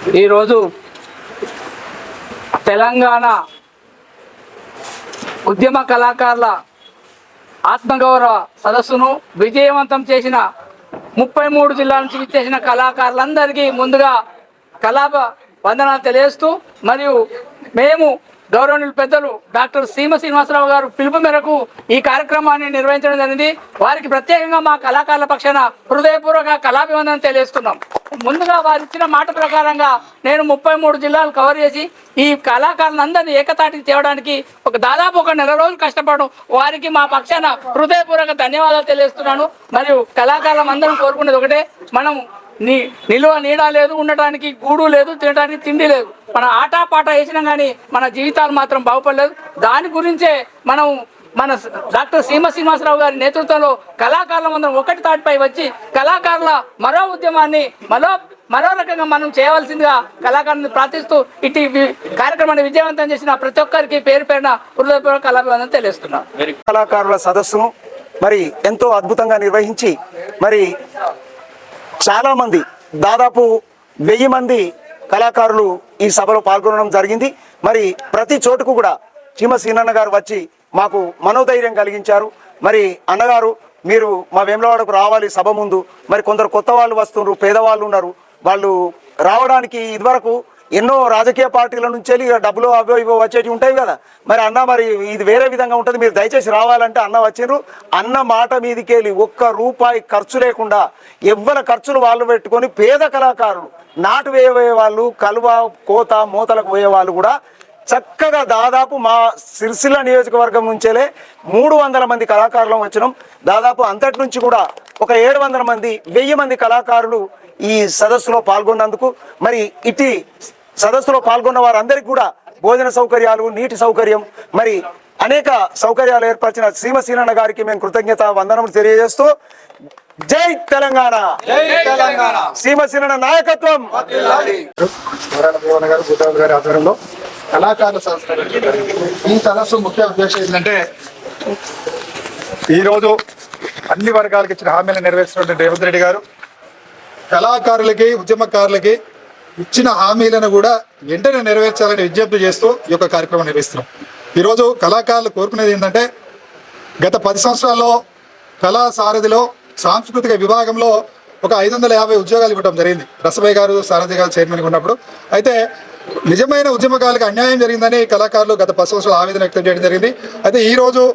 ఈరోజు తెలంగాణ ఉద్యమ కళాకారుల ఆత్మగౌరవ సదస్సును విజయవంతం చేసిన ముప్పై మూడు జిల్లాల నుంచి విచ్చేసిన కళాకారులందరికీ ముందుగా కళా వందనాలు తెలియజేస్తూ మరియు మేము గౌరవనీయులు పెద్దలు డాక్టర్ సీమ శ్రీనివాసరావు గారు పిలుపు మేరకు ఈ కార్యక్రమాన్ని నిర్వహించడం జరిగింది. వారికి ప్రత్యేకంగా మా కళాకారుల పక్షాన హృదయపూర్వక కళాభివందనం తెలియజేస్తున్నాం. ముందుగా వారు ఇచ్చిన మాట ప్రకారంగా నేను ముప్పై మూడు జిల్లాలు కవర్ చేసి ఈ కళాకారులందరినీ ఏకతాటికి తేవడానికి ఒక దాదాపు ఒక నెల రోజులు కష్టపడడం వారికి మా పక్షాన హృదయపూర్వక ధన్యవాదాలు తెలియజేస్తున్నాను. మరియు కళాకారులం అందరం కోరుకునేది ఒకటే. మనం నీ నిలువ నీడ లేదు ఉండటానికి గూడు లేదు తినడానికి తిండి లేదు. మన ఆట పాట వేసినా కానీ మన జీవితాలు మాత్రం బాగుపడలేదు. దాని గురించే మనం మన డాక్టర్ సీమ శ్రీనివాసరావు గారి నేతృత్వంలో కళాకారులం అందరం ఒకటి తాటిపై వచ్చి కళాకారుల మరో ఉద్యమాన్ని మరో మరో రకంగా మనం చేయవలసిందిగా కళాకారుని ప్రార్థిస్తూ ఇటు కార్యక్రమాన్ని విజయవంతం చేసిన ప్రతి ఒక్కరికి పేరు పేరున హృదయపూర్వక కళాభివందనం తెలియస్తున్నాం కళాకారుల సదస్సును మరి ఎంతో అద్భుతంగా నిర్వహించి మరి చాలా మంది దాదాపు వెయ్యి మంది కళాకారులు ఈ సభలో పాల్గొనడం జరిగింది. మరి ప్రతి చోటుకు కూడా చీమ సీనన్న గారు వచ్చి మాకు మనోధైర్యం కలిగించారు. మరి అన్నగారు మీరు మా వేములవాడకు రావాలి సభ ముందు. మరి కొందరు కొత్త వాళ్ళు వస్తున్నారు పేదవాళ్ళు ఉన్నారు. వాళ్ళు రావడానికి ఇదివరకు ఎన్నో రాజకీయ పార్టీల నుంచి వెళ్ళి ఇక డబ్బులు అవో ఇవో వచ్చేవి ఉంటాయి కదా. మరి అన్న మరి ఇది వేరే విధంగా ఉంటుంది. మీరు దయచేసి రావాలంటే అన్న వచ్చిండ్రు అన్న మాట మీదికి వెళ్ళి ఒక్క రూపాయి ఖర్చు లేకుండా ఎవ్వరి ఖర్చులు వాళ్ళు పెట్టుకొని పేద కళాకారులు నాటు వేయబోయే వాళ్ళు కలువ కోత మూతలకు పోయే వాళ్ళు కూడా చక్కగా దాదాపు మా సిరిసిల్ల నియోజకవర్గం నుంచేలే మూడు వందల మంది కళాకారులు వచ్చినాం. దాదాపు అంతటి నుంచి కూడా ఒక ఏడు వందల మంది వెయ్యి మంది కళాకారులు ఈ సదస్సులో పాల్గొన్నందుకు. మరి ఇటీ సదస్సులో పాల్గొన్న వారందరికీ కూడా భోజన సౌకర్యాలు నీటి సౌకర్యం మరి అనేక సౌకర్యాలు ఏర్పరిచిన శ్రీమసీనన్న గారికి మేము కృతజ్ఞత వందనములు తెలియజేస్తూ జై తెలంగాణ! జై తెలంగాణ! శ్రీమసీనన్న నాయకత్వం! గారు ఆధ్వర్యంలో కళాకారుల. ఈ సదస్సు ముఖ్య ఉద్దేశం ఏంటంటే ఈరోజు అన్ని వర్గాలకు ఇచ్చిన హామీలను నెరవేర్చినటువంటి రేవంత్ రెడ్డి గారు కళాకారులకి ఉద్యమకారులకి ఇచ్చిన హామీలను కూడా వెంటనే నెరవేర్చాలని విజ్ఞప్తి చేస్తూ ఈ యొక్క కార్యక్రమం నిర్వహిస్తున్నాం. ఈరోజు కళాకారులు కోరుకునేది ఏంటంటే గత పది సంవత్సరాల్లో కళా సారథిలో సాంస్కృతిక విభాగంలో ఒక ఐదు వందల యాభై ఉద్యోగాలు ఇవ్వడం జరిగింది. రసభయ్య గారు సారథి గారు చైర్మన్గా ఉన్నప్పుడు. అయితే నిజమైన ఉద్యమకాలకు అన్యాయం జరిగిందని కళాకారులు గత పది సంవత్సరాలు ఆవేదన వ్యక్తం చేయడం జరిగింది. అయితే ఈరోజు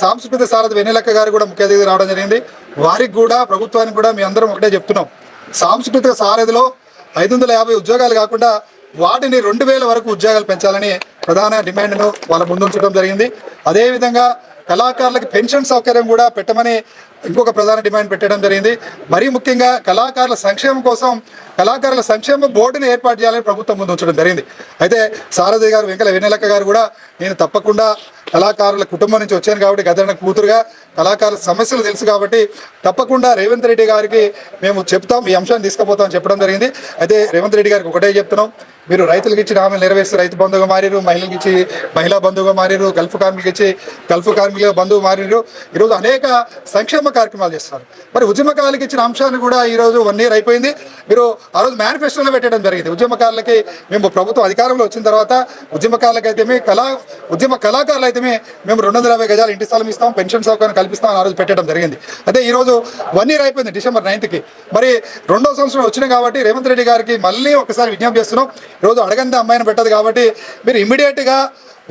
సాంస్కృతిక సారథి వెన్నెలక్క గారు కూడా ముఖ్య అతిథి రావడం జరిగింది. వారికి కూడా ప్రభుత్వానికి కూడా మీ అందరం ఒకటే చెప్తున్నాం. సాంస్కృతిక సారథిలో ఐదు వందల యాభై ఉద్యోగాలు కాకుండా వాటిని రెండు వేల వరకు ఉద్యోగాలు పెంచాలని ప్రధాన డిమాండ్ను వాళ్ళ ముందుంచడం జరిగింది. అదేవిధంగా కళాకారులకు పెన్షన్ సౌకర్యం కూడా పెట్టమని ఇంకొక ప్రధాన డిమాండ్ పెట్టడం జరిగింది. మరీ ముఖ్యంగా కళాకారుల సంక్షేమం కోసం కళాకారుల సంక్షేమ బోర్డుని ఏర్పాటు చేయాలని ప్రభుత్వం ముందు ఉంచడం జరిగింది. అయితే సారథి గారు వెంకల వెన్నెలక్క గారు కూడా నేను తప్పకుండా కళాకారుల కుటుంబం నుంచి వచ్చాను కాబట్టి గదన కూతురుగా కళాకారుల సమస్యలు తెలుసు కాబట్టి తప్పకుండా రేవంత్ రెడ్డి గారికి మేము చెప్తాం ఈ అంశాన్ని తీసుకుపోతాం చెప్పడం జరిగింది. అయితే రేవంత్ రెడ్డి గారికి ఒకటే చెప్తున్నాం మీరు రైతులకు ఇచ్చిన హామీలు నెరవేర్చి రైతు బంధువుగా మారిరు మహిళలకు ఇచ్చి మహిళా బంధువుగా మారిరు గల్ఫ్ కార్మికులకు ఇచ్చి గల్ఫ్ కార్మికుల బంధువు మారిరు ఈరోజు అనేక సంక్షేమ కార్యక్రమాలు చేస్తున్నారు. మరి ఉద్యమకాలకు ఇచ్చిన అంశాన్ని కూడా ఈరోజు వన్ ఇయర్ అయిపోయింది. మీరు ఆ రోజు మేనిఫెస్టోలో పెట్టడం జరిగింది. ఉద్యమకారులకి మేము ప్రభుత్వం అధికారంలో వచ్చిన తర్వాత ఉద్యమకారులకు అయితే కళా ఉద్యమ కళాకారులు అయితేమే మేము రెండు వందల యాభై గజాలు ఇంటి స్థలం ఇస్తాం పెన్షన్ సౌకర్యం కల్పిస్తాం ఆ రోజు పెట్టడం జరిగింది. అదే ఈ రోజు వన్ ఇయర్ అయిపోయింది డిసెంబర్ నైన్త్కి. మరి రెండో సంవత్సరం వచ్చినాయి కాబట్టి రేవంత్ రెడ్డి గారికి మళ్ళీ ఒకసారి విజ్ఞప్తి చేస్తున్నాం. ఈరోజు అడగంది అమ్మాయిని పెట్టదు కాబట్టి మీరు ఇమ్మీడియట్గా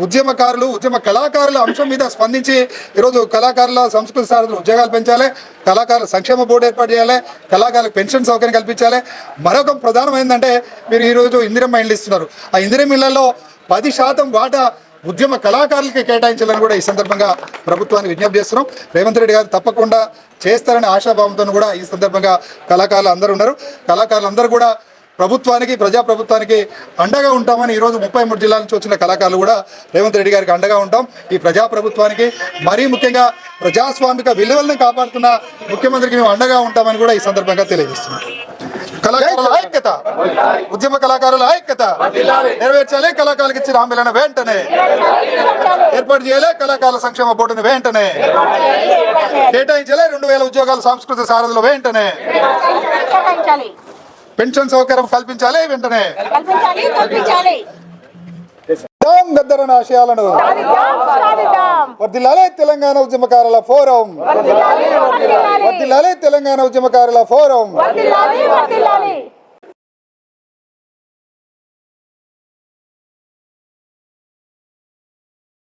ఉద్యమకారులు ఉద్యమ కళాకారుల అంశం మీద స్పందించి ఈరోజు కళాకారుల సంస్కృతి సారథులు ఉద్యోగాలు పెంచాలి కళాకారుల సంక్షేమ బోర్డు ఏర్పాటు చేయాలి కళాకారులకు పెన్షన్ సౌకర్యం కల్పించాలి. మరొక ప్రధానమైందంటే మీరు ఈరోజు ఇందిరమ్మ ఇళ్ళు ఇస్తున్నారు. ఆ ఇందిరమ్మ ఇళ్ళలో పది శాతం వాటా ఉద్యమ కళాకారులకి కేటాయించాలని కూడా ఈ సందర్భంగా ప్రభుత్వానికి విజ్ఞప్తి చేస్తున్నాం. రేవంత్ రెడ్డి గారు తప్పకుండా చేస్తారనే ఆశాభావంతో కూడా ఈ సందర్భంగా కళాకారులు అందరూ ఉన్నారు. కళాకారులు అందరూ కూడా ప్రభుత్వానికి ప్రజాప్రభుత్వానికి అండగా ఉంటామని ఈరోజు ముప్పై మూడు జిల్లాల నుంచి వచ్చిన కళాకారులు కూడా రేవంత్ రెడ్డి గారికి అండగా ఉంటాం. ఈ ప్రజాప్రభుత్వానికి మరీ ముఖ్యంగా ప్రజాస్వామిక విలువలను కాపాడుతున్న ముఖ్యమంత్రికి మేము అండగా ఉంటామని కూడా ఈ సందర్భంగా తెలియజేస్తున్నాం. కళాకారుల ఐక్యత ఉద్యమ కళాకారుల ఐక్యత నెరవేర్చాలి. కళాకారులకు ఇచ్చిన హామీలను వెంటనే ఏర్పాటు చేయాలి. కళాకారుల సంక్షేమ బోర్డును వెంటనే కేటాయించాలి. రెండు వేల ఉద్యోగాలు సాంస్కృతిక సారథులు వెంటనే పెన్షన్ సౌకర్యం కల్పించాలి వెంటనే. గద్దరన ఆశయాలను. వర్దిల్లాలే తెలంగాణ ఉద్యమకారుల ఫోరం. వర్దిల్లాలే తెలంగాణ ఉద్యమకారుల ఫోరం.